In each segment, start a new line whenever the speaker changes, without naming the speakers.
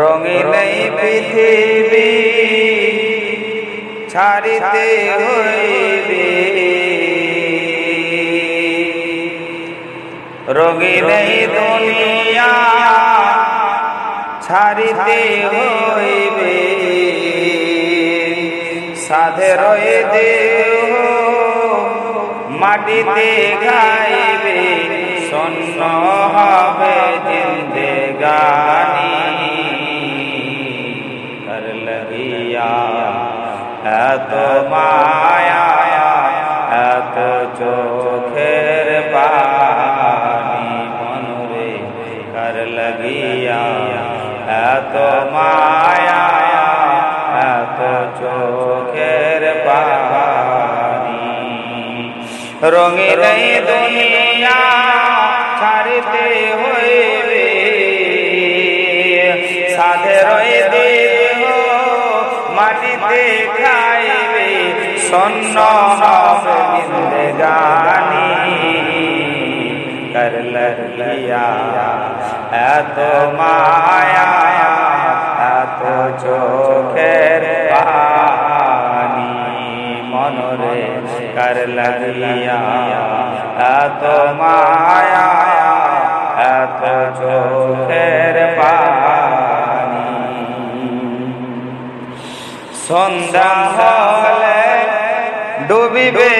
রঙিন পৃথিবী ছাড়িতে হইবে। রঙিন দুনিয়া ছাড়িতে হইবে। সাধের দেহ মাটিতে গাইবে। শূন্য হবে জিন্দেগানি কর লাগিয়া এত মায়া এত চোখের পানি মনরে কর লাগিয়া এত মায়া এত চোখের পানি রঙিন দুনিয়া ছাড়িতে হইবে। সাধের দেহ, মাটিতে খাইবে। সন্ন হবে জিন্দগানি কর লিয়া এত মায়া, এত চোখের পানি। মনরে কর লাগিয়া এত মায়া চোখের পানি। সন্ধ্যা হলে ডুবিবে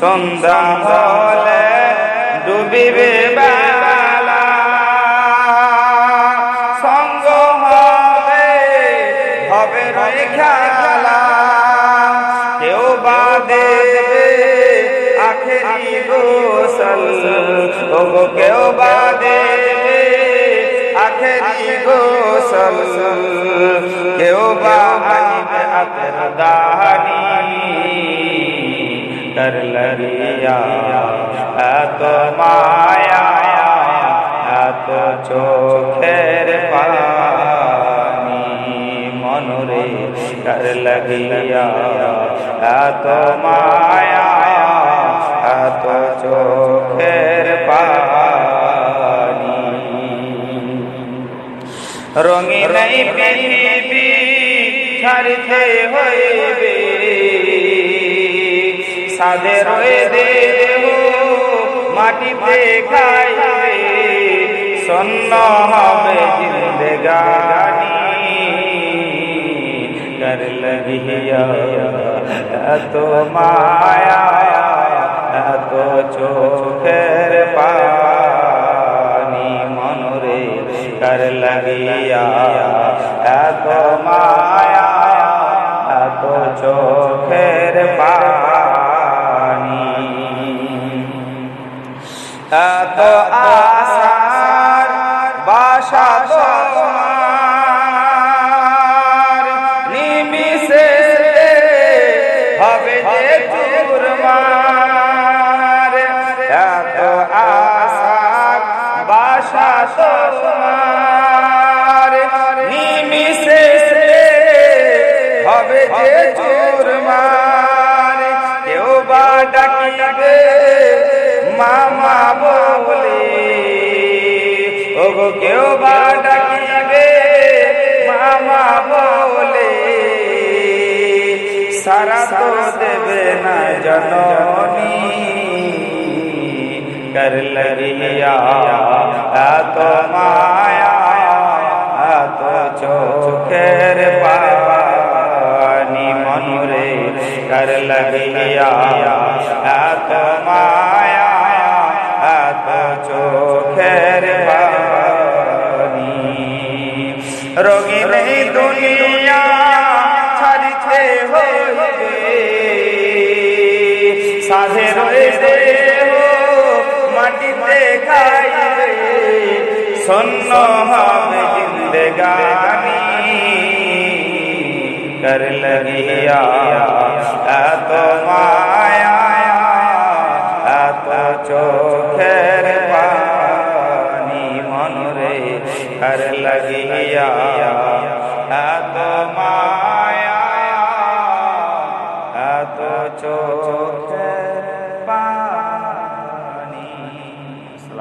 সন্ধ্যা আখেরি গোসল ওগো কেউ বাদে। আখেরি গোসল কেউ বাহানিবে আতর দাহানি কর লরিয়া এত মায়া এত চোখের পানি মনরে লাগিয়া এত মায়া রঙিন পৃথিবী, ছাড়িতে হইবে। সাদের দেহ মাটিতে খাইবে। সন্ন হবে জিন্দগানি। কর লাগিয়া এত মায়া লাগিয়া এত মায়া এত চোখের পানি। এত আশার বাসা হবে যে চুরমার কেউ বা ডাকিবে মামা বলে ওগো কেউ বা ডাকিবে মামা বলে সারা তো দেবে না জননী কর লিয়া এত মায়া এত চোখের কর এত মায়া এত চোখের পানি রঙিন দুনিয়া ছাড়িতে হইবে সাধের দেহ মাটিতে খাইবে সন্ন হবে জিন্দগানি কর লাগিয়া এত মায়া এত চোখের পানি মনরে কর লাগিয়া গিয়া এত মায়া